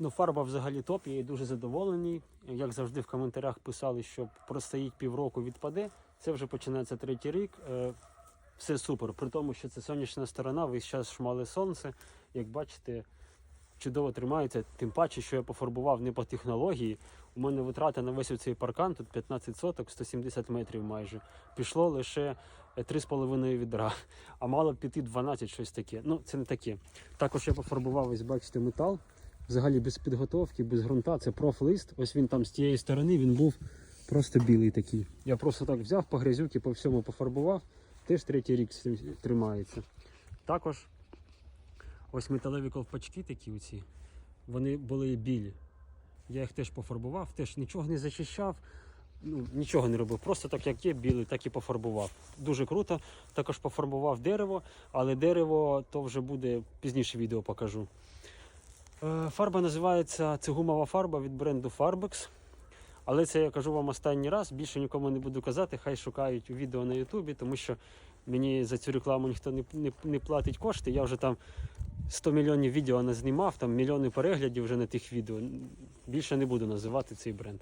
Ну, фарба взагалі топ, я їй дуже задоволений. Як завжди в коментарях писали, що простоїть півроку відпаде. Це вже починається третій рік. Е, Все супер. При тому, що це сонячна сторона, весь час шмале сонце. Як бачите, чудово тримається. Тим паче, що я пофарбував не по технології. У мене витрата на весь цей паркан, тут 15 соток, 170 метрів майже. Пішло лише е, 3,5 відра, а мало піти 12 щось таке. Ну, це не таке. Також я пофарбував, ось бачите, метал. Взагалі без підготовки, без ґрунта. Це профлист. Ось він там з тієї сторони він був просто білий такий. Я просто так взяв по грязюки, по всьому пофарбував. Теж третій рік тримається. Також ось металеві ковпачки такі оці. Вони були білі. Я їх теж пофарбував, теж нічого не зачищав, ну, нічого не робив. Просто так як є, білий, так і пофарбував. Дуже круто. Також пофарбував дерево, але дерево то вже буде пізніше відео покажу. Е, Фарба називається це гумова фарба від бренду Farbex. Але це я кажу вам останній раз, більше нікому не буду казати, хай шукають у відео на Ютубі, тому що мені за цю рекламу ніхто не, не, не платить кошти. Я вже там 100 мільйонів відео назнімав, там мільйони переглядів вже на тих відео. Більше не буду називати цей бренд.